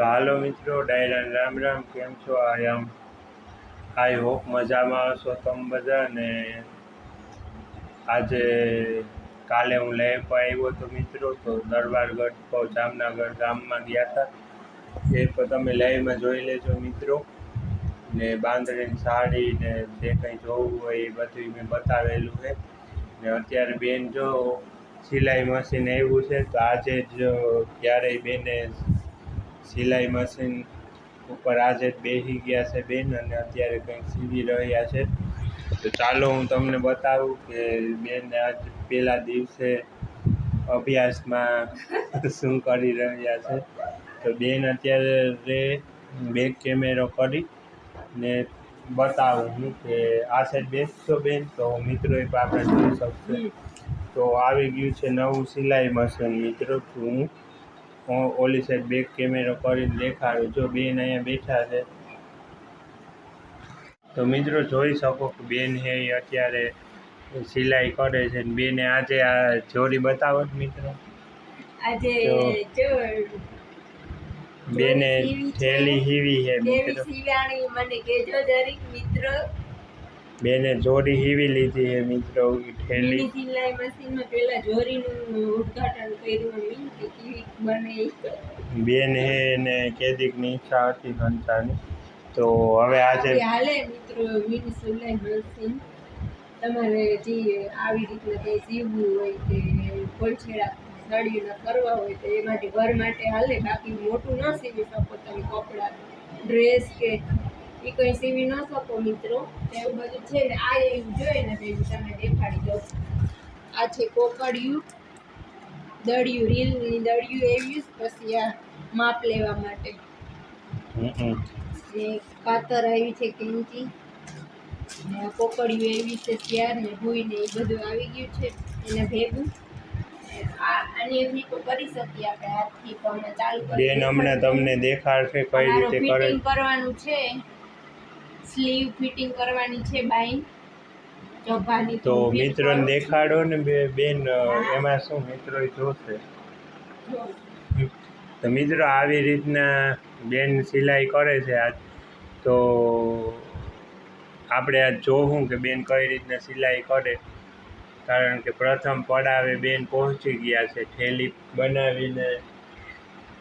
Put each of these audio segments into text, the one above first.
તો હાલો મિત્રો, ડાયરાન રામ રામ, કેમ છો? આઈ એમ આઈ હોપ મજામાં હશો તમે બધા? ને આજે કાલે હું લાઈવ આવ્યો હતો મિત્રો, તો દરબારગઢ તો જામનગર ગામમાં ગયા હતા. એ તો તમે લાઈવમાં જોઈ લેજો મિત્રો. ને બાંધણીની સાડી ને જે કંઈ જોવું હોય એ બધું મેં બતાવેલું છે. ને અત્યારે બેન જો સિલાઈ મશીન એવું છે, તો આજે જ ક્યારેય બેને સિલાઈ મશીન ઉપર આજે બેસી ગયા છે બેન અને અત્યારે કંઈક સીવી રહ્યા છે. તો ચાલો હું તમને બતાવું કે બેન આજ પહેલા દિવસે અભ્યાસમાં શું કરી રહ્યા છે. તો બેન અત્યારે બેક કેમેરો કરી ને બતાવું હું કે આ સાઈડ બેસશો બેન? તો મિત્રો એ આપણે જોઈ શકશે તો આવી ગયું છે નવું સિલાઈ મશીન મિત્રો હું ઓલી સાઈડ બેક કેમેરો કરીને દેખાડું જો બેન અહીંયા બેઠા છે. તો મિત્રો જોઈ શકો કે બેન હે એ અત્યારે સિલાઈ કરે છે ને બેને આજે આ જોડી બતાવો મિત્રો. આજે બેને થેલી હીવી છે મિત્રો. મને કેજો દરેક મિત્ર. બેને જોડી હીવી લીધી એ મિત્રો ઠેલી. સિલાઈ મશીનમાં પેલા જોરીનું ઉદ્ઘાટન કર્યું કે કેવી બને બેન હે ને કેદીકની ઈચ્છા હતી ઘનતાની. તો હવે આજે હાલે મિત્રો મીની સિલાઈ મશીન તમારે જે આવી રીતના કંઈ સીવવું હોય કે કોલછેડા સાડીના કરવા હોય તો એ માટે ઘર માટે હાલે. બાકી મોટું ન સીવી શકો તમે કપડાં ડ્રેસ કે એ કંઈ સીવી ન શકો મિત્રો. એવું બધું છે ને આ એવું જોઈએ ને તો એવું દેખાડી દો. આ છે કોકડિયું. દળિયું રીલની દળિયું એવી પછી આ માપ લેવા માટે. ને કાતર આવી છે કેંચી ને આ કોકડિયું એવી છે ત્યાર ને ભૂઈ ને એ બધું આવી ગયું છે. એને ભેગું. બેન હમણાં તમને દેખાડશે કઈ રીતે કરે. કરવાનું છે. સ્લીવ ફિટિંગ કરવાની છે બાઈ. ચોભાની તો મિત્રોને દેખાડો ને બે બેન એમાં શું મિત્રો જોશે? તો મિત્રો આવી રીતના બેન સિલાઈ કરે છે આજ. તો આપણે આજ જોવું કે બેન કઈ રીતના સિલાઈ કરે. કારણ કે પ્રથમ પડાવે બેન પહોંચી ગયા છે થેલી બનાવીને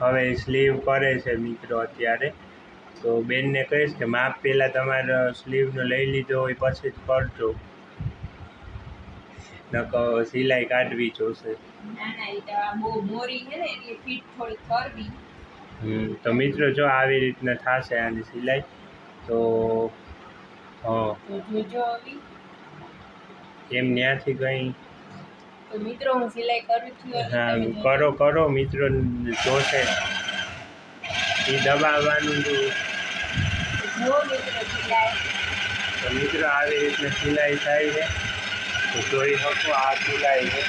હવે સ્લીવ કરે છે મિત્રો અત્યારે. તો બેનને કહીશ કે માપ પહેલાં તમારે સ્લીવનો લઈ લીધો હોય પછી જ કરજો. નકો સિલાઈ કાઢવી જોશે. તો મિત્રો જો આવી રીતના થશે આની સિલાઈ તો એમ ત્યાંથી કંઈ મિત્રો હું સિલાઈ કરું છું હા કરો કરો મિત્રો જોશે. એ દબાવવાનું સિલાઈ તો મિત્રો આવી રીતે સિલાઈ થાય છે. તો જોઈ શકો આ સિલાઈ છે.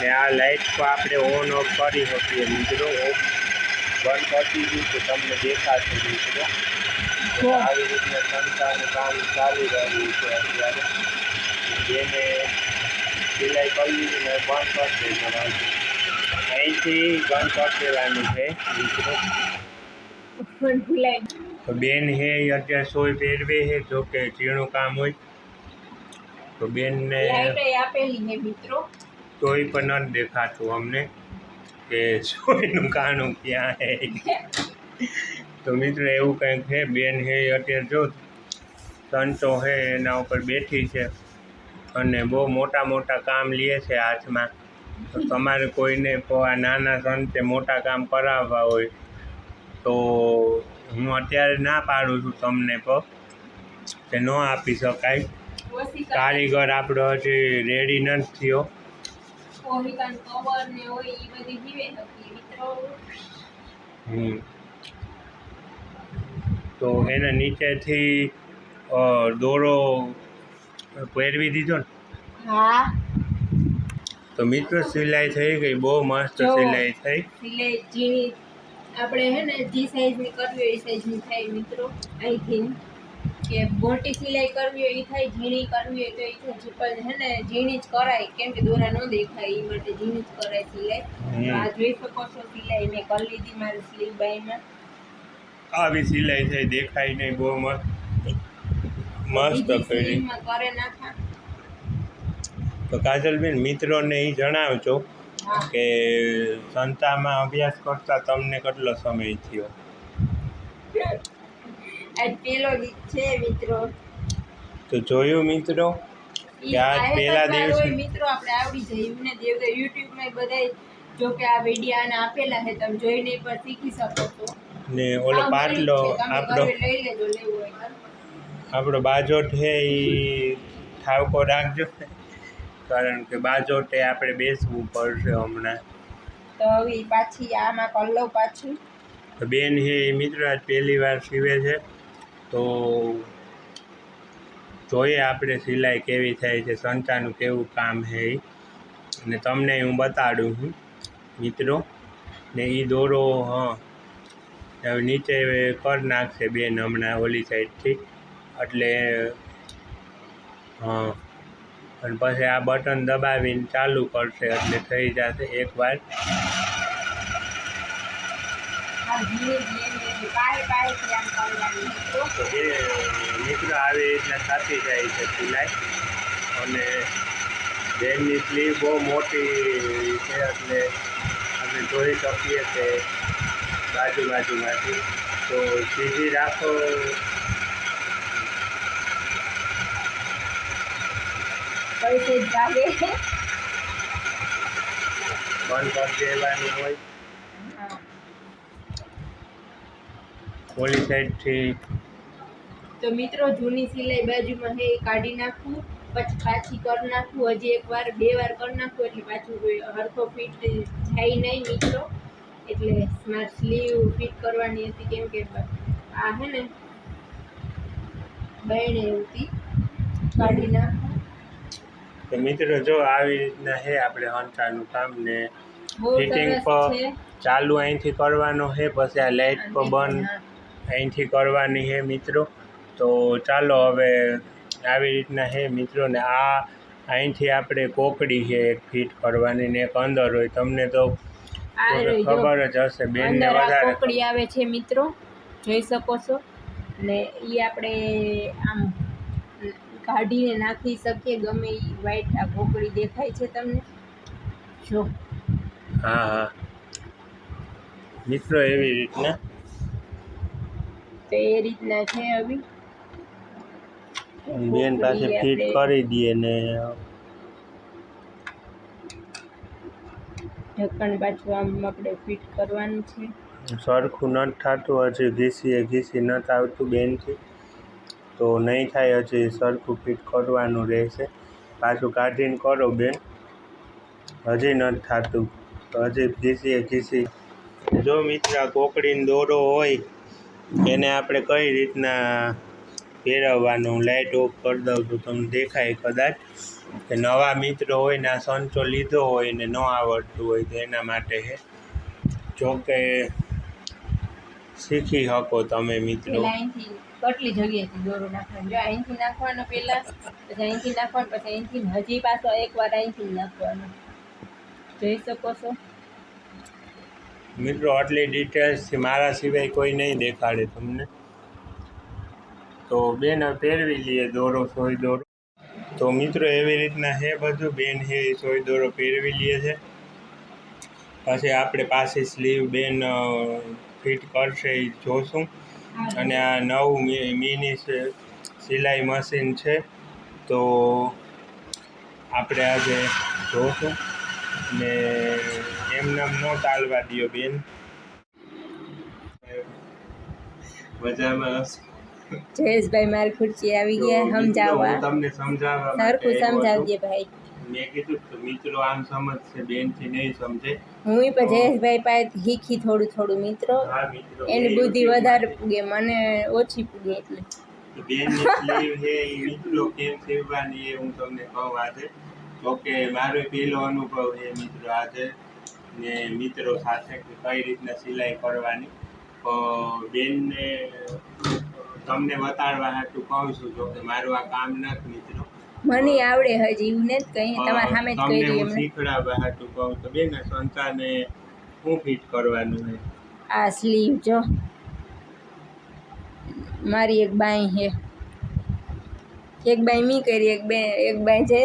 ને આ લાઇટ તો આપણે ઓન ઓફ કરી શકીએ મિત્રો. ઓફ બંધ કરી દીધું તો તમને દેખાશે મિત્રો. તો આવી રીતના સંતાનું કામ ચાલી રહ્યું છે અત્યારે. જેને સિલાઈ કરી દીધી ને બંધ કરી દેવાનું અહીંથી બંધ કરી દેવાનું છે, મિત્રો. તો બેન હે એ અત્યારે સોય પહેરવે હે જો કે ઝીણું કામ હોય. તો બેનને આપેલી મિત્રો. તોય પણ નથી દેખાતું અમને કે સોયનું કાણું ક્યાં હે. તો મિત્રો એવું કંઈક છે બેન હે અત્યારે જો સંતો હે એના ઉપર બેઠી છે અને બહુ મોટા મોટા કામ લે છે હાથમાં. તો તમારે કોઈને આ નાના સંતે મોટા કામ કરાવવા હોય તો હું અત્યારે ના પાડું છું તમને પણ કે ન આપી શકાય. કારીગર આપણો હજી રેડી નથી થયો. હમ. તો એના નીચેથી દોરો પહેરવી દીધો ને? હા. તો મિત્રો સિલાઈ થઈ ગઈ બહુ મસ્ત સિલાઈ થઈ. આપણે હે ને જે સાઈઝની કરવી હોય એ સાઈઝની થાય મિત્રો. અહીંથી કે મોટી સિલાઈ કરવી હોય એ થાય ઝીણી કરવી હોય તો એ થાય. પણ હે ને ઝીણી જ કરાય કેમ કે દોરા ન દેખાય એ માટે ઝીણી જ કરાય સિલાઈ. આ જોઈ શકો છો સિલાઈ મેં કરી લીધી મારી સ્લીવ બાઈમાં. આવી સિલાઈ થઈ દેખાય નહીં બહુ મસ્ત. મસ્ત કરી. તો કાજલબેન મિત્રોને એ જણાવજો કે સંતામાં અભ્યાસ કરતા તમને કેટલો સમય થયો? આજ દીક છે મિત્રો. તો જોયું મિત્રો? કે આજ પહેલા તો મિત્રો આપણે આવડી જાય. એમને દેવ યુટ્યુબમાં બધાય જો કે આ વીડિયો આને આપેલા છે તમે જોઈને પણ શીખી શકો છો. ને ઓલો પાટલો આપણો લઈ લેજો લેવો હોય આપણો બાજોટ છે એ ઠાવકો રાખજો. કારણ કે બાજોટે આપણે બેસવું પડશે હમણાં તો હવે પાછી આમાં કલ્લો પાછું. બેન હે એ મિત્રો આજ પહેલી વાર સીવે છે. તો જોઈએ આપણે સિલાઈ કેવી થાય છે સંચાનું કેવું કામ છે એ અને તમને હું બતાડું છું મિત્રો. ને એ દોરો હા. હવે નીચે કર નાખશે બેન હમણાં ઓલી સાઈડથી એટલે હા. અને પછી આ બટન દબાવીને ચાલુ કરશે એટલે થઈ જશે એકવાર મિત્રો. આવી રીતના થતી જાય છે સિલાઈ. અને બેનની સ્લીવ બહુ મોટી છે એટલે આપણે જોઈ શકીએ કે બાજુ બાજુમાંથી. તો સીધી રાખો. તો મિત્રો, જૂની સિલાઈ બાજુમાં હે કાઢી નાખવું પછી પાછી કરી નાખવું હજી એક વાર બે વાર કરી નાખવું એટલે પાછું હરખો ફિટ થાય નહીં મિત્રો. એટલે સ્માર્ટ સ્લીવ ફિટ કરવાની હતી, કેમ કે આ હે ને, બહેણે હતી, કાઢી નાખવું તો મિત્રો જો આવી રીતના છે આપણે હંટાનું કામ ને ફિટિંગ પર ચાલુ અહીંથી કરવાનો છે પછી આ લાઇટ પર બંધ અહીંથી કરવાની છે મિત્રો. તો ચાલો હવે આવી રીતના છે મિત્રો ને આ અહીંથી આપણે કોકડી છે એક ફિટ કરવાની ને એક અંદર હોય. તમને તો. ખબર જ હશે બેનને વધારે કોકડી આવે છે મિત્રો જોઈ શકો છો. ને એ આપણે આમ કાઢીને નાખી શકીએ ગમે એ વ્હાઈટ આ ભોકળી દેખાય છે તમને. જો. હા હા. મિત્રો એવી રીતના. તો એ રીતના છે હવે બેન પાસે ફિટ કરી દઈએ ને. ઢક્કણ પાછું આમ આપણે ફિટ કરવાનું છે. સરખું નથી થતું હજી ઘીસીએ ઘીસી નથી આવતું બેનથી. તો નહીં થાય હજી, સરખું ફિટ કરવાનું રહેશે. પાછું કાઢીને કરો બેન. હજી નથી થતું. તો હજી ઘીસીએ ઘીસી જો મિત્ર કોકડીનો દોરો હોય, એને આપણે કઈ રીતના ફેરવવાનું? લાઇટ ઓફ કરી દઉં તો તમને દેખાય કદાચ. કે નવા મિત્રો હોય ને, આ સંચો લીધો હોય ને, ન આવડતું હોય તો એના માટે છે જોકે શીખી શકો તમે મિત્રો. કેટલી જગ્યાએથી દોરો નાખવાનું. જો અહીંથી નાખવાનો પહેલાં, પછી અહીંથી નાખવાનું, પછી અહીંથી હજી પાછો એકવાર અહીંથી નાખવાનો. જોઈ શકો છો? મિત્રો, આટલી ડિટેલ્સ મારા સિવાય કોઈ નહીં દેખાડે તમને. તો બેન પહેરવી લઈએ દોરો, સોય દોરો. તો મિત્રો, એવી રીતના હે બધું? બેન હે સોય દોરો પહેરવી લઈએ છે. પછી આપણે પાસે સ્લીવ બેન ફિટ કરશે એ જોશું. અને આ નવ મિની સિલાઈ મશીન છે. તો આપણે આજે જોશું ને એમને એમ ન ચાલવા દો બેન. મજામાં? જયેશભાઈ મારી ખુરશી આવી ગયા સમજાવવા. તમને સમજાવવા સરખું સમજાવજે ભાઈ. મેં કીધું કે મિત્રો આમ સમજશે બેનથી નહીં સમજે. હું પણ જયેશભાઈ પાસે શીખી થોડું થોડું મિત્રો. હા મિત્રો એની બુદ્ધિ વધારે પૂગે મને ઓછી પૂગે એટલે. તો બેનની સ્લીવ એ મિત્રો કેમ સીવવાની એ હું તમને કહું આજે. જોકે મારો પહેલો અનુભવ છે મિત્રો આજે ને મિત્રો સાથે કે કઈ રીતના સિલાઈ કરવાની. તો બેનને તમને બતાડવા હાટું કહું છું જોકે મારું આ કામ નથી મિત્રો. મને આવડે હજી એવું નથી કહી તમારા સામે જ કહી દઈએ શીખડાવવા હાટું કહું તો બેન સંતાને શું ફિટ કરવાનું છે આ સ્લીવ જો. મારી એક બાઈ છે. એક બાઈ મી કરી એક બે એક બાઈ જે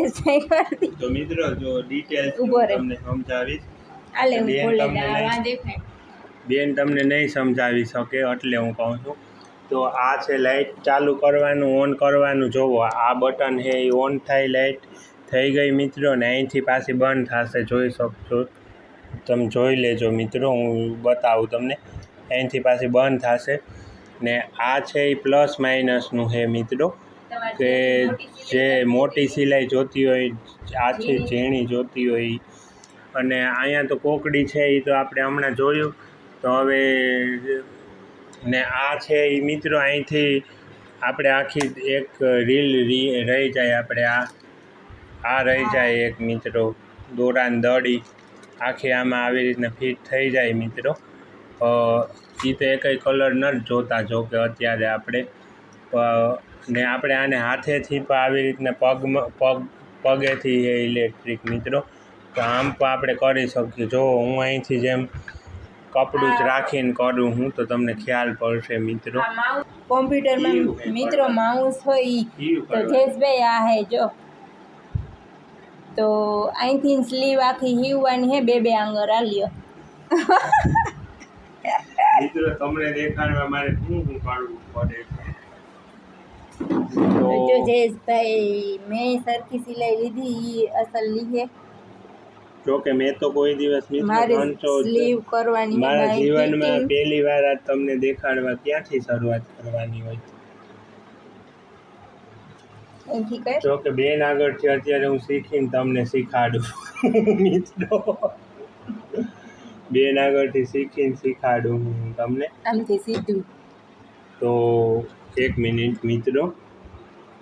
કરતી. તો મિત્રો જો ડિટેલ્સ તમને સમજાવીશ. આલે હું તમને આ દેખાય બેન તમને નહીં સમજાવી શકે એટલે હું કહું છું. તો આ છે લાઇટ ચાલુ કરવાનું ઓન કરવાનું. જોવો, આ બટન છે, એ ઓન થાય લાઇટ થઈ ગઈ મિત્રો, ને અહીંથી પાછી બંધ થશે. જોઈ શકશો. તમે જોઈ લેજો મિત્રો, હું બતાવું તમને. અહીંથી પાછી બંધ થશે. ને આ છે એ પ્લસ માઇનસનું છે મિત્રો, કે જે મોટી સિલાઈ જોતી હોય આ છે ઝીણી જોતી હોય. અને અહીંયા તો કોકડી છે, એ તો આપણે હમણાં જોયું. તો હવે ને આ છે એ મિત્રો અહીંથી આપણે આખી એક રીલ રહી જાય આપણે આ. આ રહી જાય એક મિત્રો, દોરાન દડી. આખી આમાં આવી રીતના ફિટ થઈ જાય મિત્રો. એ તો એકય કલર ન જોતા જો કે અત્યારે આપણે. ને આપણે આને હાથેથી પણ આવી રીતના પગમાં પગ, પગેથી એ ઇલેક્ટ્રિક મિત્રો. તો આમ પણ આપણે કરી શકીએ. જો હું અહીંથી જેમ કપડું જ રાખીને કરું હું તો તમને ખ્યાલ પડશે મિત્રો. કોમ્પ્યુટરમાં મિત્રો માઉસ હોય તો જેસભાઈ આ હે જો. તો અહીંથી સ્લીવ આખી હીવવાની હે બે બે આંગર આલ્યો. મિત્રો તમને દેખાડવા મારે શું શું કાઢવું પડે જો જયેશભાઈ મેં સરખી સિલાઈ લીધી એ અસલ લીધે જો કે મેં તો કોઈ દિવસ સ્લીવ કરવાની મારા જીવનમાં પહેલી વાર આ તમને દેખાડવા ક્યાંથી શરૂઆત કરવાની હોય? અહીંથી જો કે બેન આગળથી અત્યારે હું શીખીને તમને શીખાડું મિત્રો. બેન આગળથી શીખીને શીખાડું હું તમને. આમથી સીધું. તો એક મિનિટ મિત્રો.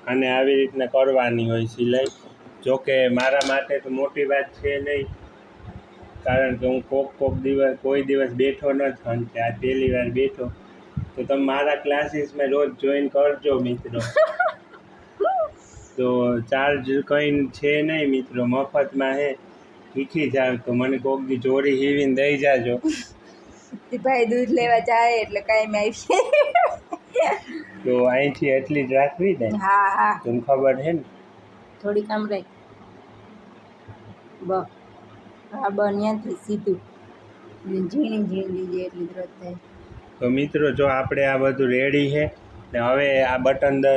અને આવી રીતના કરવાની હોય સિલાઈ. જો કે મારા માટે તો મોટી વાત છે નહીં. કારણ કે હું કોક કોક દિવસ કોઈ દિવસ બેઠો નથી અને આ પહેલી વાર બેઠો. તો તમે મારા ક્લાસીસમાં રોજ જોઈન કરજો મિત્રો. તો ચાર્જ કંઈ છે નહીં મિત્રો મફતમાં હે. શીખી જાવ તો મને કોક દી ચોરી હીવીને દઈ જાજો. ભાઈ દૂધ લેવા જાય એટલે કાંઈ આવી. તો અહીંથી એટલી જ રાખવી ને? હા હા. તમને ખબર છે ને? થોડી કામ રાખ બ. હા બન્યાથી સીધું. ઝીણી ઝીણી લીધી એટલી દ્રત થાય. તો મિત્રો જો આપણે આ બધું રેડી છે ને હવે આ બટન ને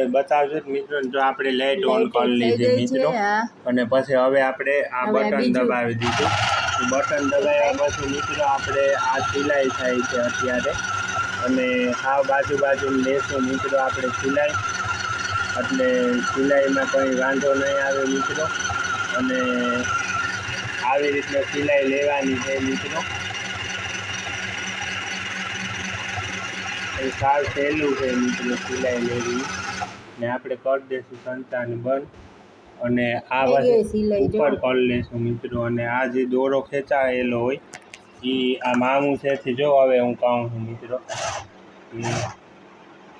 મિત્રો જો આપણે લાઇટ ઓન કરી લીધી મિત્રો. અને પછી હવે આપણે આ બટન દબાવી દીધું. બટન દબાવ્યા પછી મિત્રો આપણે આ સિલાઈ થાય છે અત્યારે. અને આ બાજુ બાજુ લેશું મિત્રો આપણે સિલાઈ. એટલે સિલાઈમાં કંઈ વાંધો નહીં આવે મિત્રો. અને આવી રીતના સિલાઈ લેવાની છે મિત્રો. એ સાવ સહેલું છે મિત્રો સિલાઈ લેવી. ને આપણે કરી દઈશું સંતાન બંધ. અને આ ઉપર કરી લઈશું મિત્રો. અને આ જે દોરો ખેંચાયેલો હોય એ આ મામું છે જો હવે હું કહું છું મિત્રો.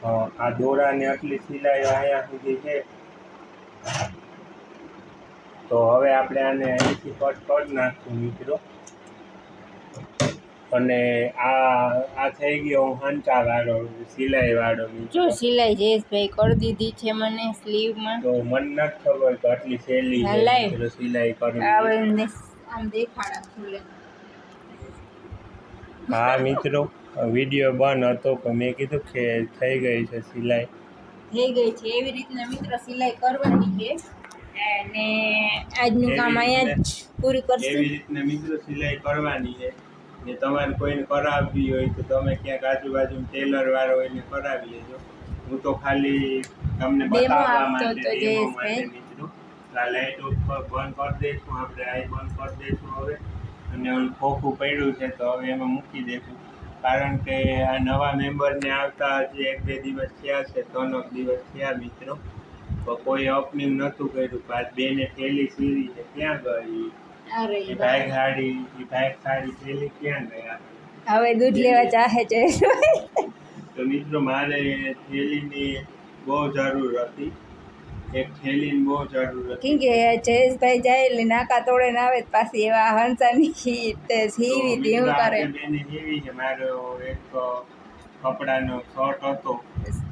આ દોરાને આટલી સિલાઈ અહીંયા સુધી છે. તો હવે આપણે આને અહીંથી કટ કરી નાખશું મિત્રો. અને આ આ થઈ ગયો હંચા વાળો સિલાઈ વાળો જો સિલાઈ જયેશભાઈ કરી દીધી છે મને સ્લીવમાં. તો મને નથી ખબર કે આટલી સહેલી સિલાઈ કરી આમ દેખાડા હા મિત્રો. વીડિયો બંધ હતો પણ મેં કીધું કે થઈ ગઈ છે સિલાઈ. થઈ ગઈ છે. એવી રીતના મિત્ર સિલાઈ કરવાની છે. અને આજનું કામ અહીંયા જ પૂરું એવી રીતના મિત્રો સિલાઈ કરવાની છે. ને તમારે કોઈને કરાવવી હોય તો તમે ક્યાંક આજુબાજુ ટેલર વાળો હોય એને કરાવી લેજો. હું તો ખાલી તમને બતાવવા માટે મિત્રો. આ લાઇટ ઉપર બંધ કરી દઈશું આપણે આ બંધ કરી દઈશું હવે. અને ઓલું ખોખું પડ્યું છે તો હવે એમાં મૂકી દઈશું કારણ કે આ નવા મેમ્બરને આવતા હજી એક બે દિવસ થયા છે ત્રણ દિવસ થયા મિત્રો. તો કોઈ ઓપનિંગ નહોતું કર્યું. પાછ બેને થેલી સીવી છે. ક્યાં ગઈ? એ ભાઈ સાડી એ ભાઈ સાડી થેલી ક્યાં ગયા? હવે દૂધ લેવા ચાહે છે. તો મિત્રો મારે થેલીની બહુ જરૂર હતી. એક થેલીની બહુ જરૂર કેમ કે જયેશભાઈ જાય નાકા તોડે ને આવે પાછી એવા હંસાની હીવી તો કરે. બેને છે મારો એક કપડાનો શર્ટ હતો.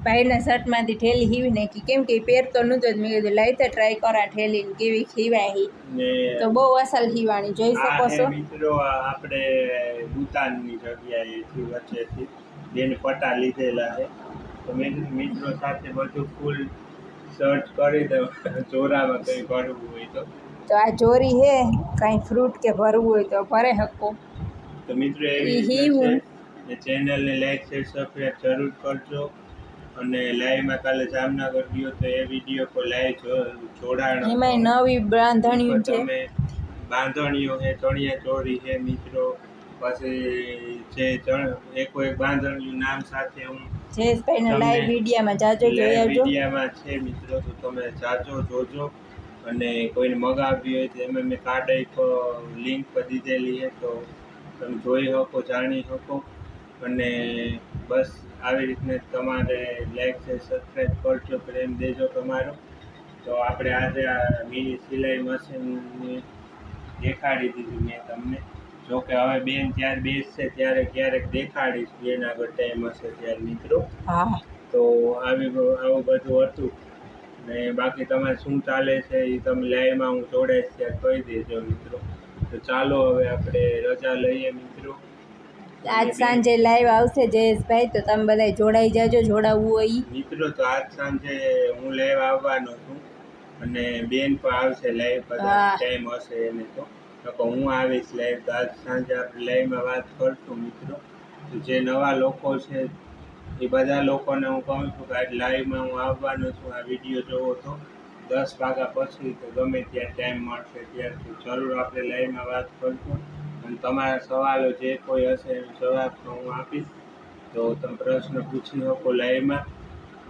ભાઈના શર્ટમાંથી ઠેલી હીવી નાખી. કેમ કે પહેરતો નહોતો મેં કીધું લાઈ તો ટ્રાય કરા ઠેલી કેવી ખીવાય હી તો બહુ અસલ ખીવાની જોઈ શકો છો. મિત્રો આપણે દુકાનની જગ્યાએથી વચ્ચેથી બેન પટા લીધેલા છે. તો મિત્રો સાથે બધું ફૂલ સર્ચ કરી દઉં. ચોરામાં કંઈ ભરવું હોય તો. તો આ ચોરી હે કાંઈ ફ્રૂટ કે ભરવું હોય તો ભરે હકો. તો મિત્રો એવી રીતે ચેનલને લાઈક શેર સબસ્ક્રાઈબ જરૂર કરજો. અને લાઈવમાં કાલે જામનગર ગયો તો એ વીડિયો પર લાઈવ જોડાણ એમાં નવી બાંધણીઓ છે. બાંધણીઓ છે ચણિયા ચોરી છે મિત્રો. પછી જે એકો એક બાંધણીયું નામ સાથે હું જયેશભાઈના લાઈવ વિડીયામાં જાજો જોઈ આવજો. વિડીયામાં છે મિત્રો તો તમે જાજો જોજો. અને કોઈને મગાવવી હોય તો એમાં મેં કાર્ડ એક લિંક પર દીધેલી છે તો તમે જોઈ શકો જાણી શકો. અને બસ આવી રીતને તમારે લાઈક છે સબસ્ક્રાઈબ કરજો પ્રેમ દેજો તમારો. તો આપણે આજે આ મિની સિલાઈ મશીનની દેખાડી દીધું મેં તમને. જો કે હવે બેન જ્યારે બેસશે ત્યારે ક્યારેક દેખાડીશ બેન આગળ ટાઈમ હશે ત્યારે મિત્રો. હા તો આવી આવું બધું હતું. ને બાકી તમારે શું ચાલે છે એ તમે લાઈવમાં હું જોડાઈશ ત્યારે કહી દેજો મિત્રો. તો ચાલો હવે આપણે રજા લઈએ મિત્રો. આજ સાંજે લાઈવ આવશે જયેશભાઈ તો તમે બધા જોડાઈ જાજો જોડાવવું હોય. મિત્રો તો આજ સાંજે હું લાઈવ આવવાનો છું. અને બેન પણ આવશે લાઈવ પર ટાઈમ હશે એને તો. નકર હું આવીશ લાઈવ તો આજ સાંજે આપણે લાઈવમાં વાત કરશું મિત્રો. તો જે નવા લોકો છે, એ બધા લોકોને હું કહું છું કે આજ લાઈવમાં હું આવવાનો છું. આ વીડિયો જોવો તો દસ વાગ્યા પછી તો ગમે ત્યાં ટાઈમ મળશે ત્યારથી જરૂર આપણે લાઈવમાં વાત કરશું. અને તમારા સવાલો જે કોઈ હશે એનો જવાબ તો હું આપીશ. તો તમે પ્રશ્ન પૂછી શકો લાઈવમાં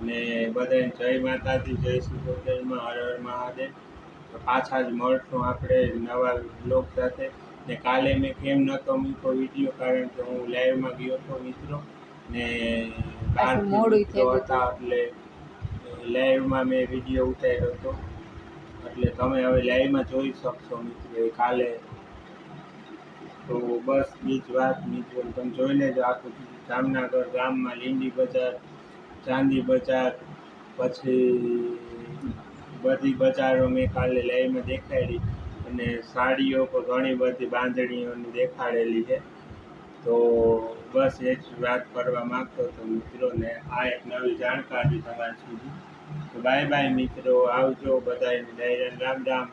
ને બધાને જય માતાજી, જય શ્રી ગોતેલમાં હર હર મહાદેવ. તો પાછા જ મળશું આપણે નવા બ્લોગ સાથે. ને કાલે મેં કેમ નહોતો મૂક્યો વીડિયો કારણ કે હું લાઈવમાં ગયો હતો મિત્રો. ને મોડું હતા એટલે લાઈવમાં મેં વીડિયો ઉતાર્યો હતો. એટલે તમે હવે લાઈવમાં જોઈ શકશો મિત્રો એ કાલે. તો બસ બીજ વાત મિત્રો. તમે જોઈ લેજો આખું જામનગર ગામમાં લીંડી બજાર ચાંદી બજાર પછી બધી બજારો મેં કાલે લાઈવમાં દેખાડી અને સાડીઓ પણ ઘણી બધી બાંધણીઓની દેખાડેલી છે. તો બસ એ જ વાત કરવા માગતો હતો મિત્રોને. આ એક નવી જાણકારી તમારા સુધી. તો બાય બાય મિત્રો. આવજો બધાને રામ રામ.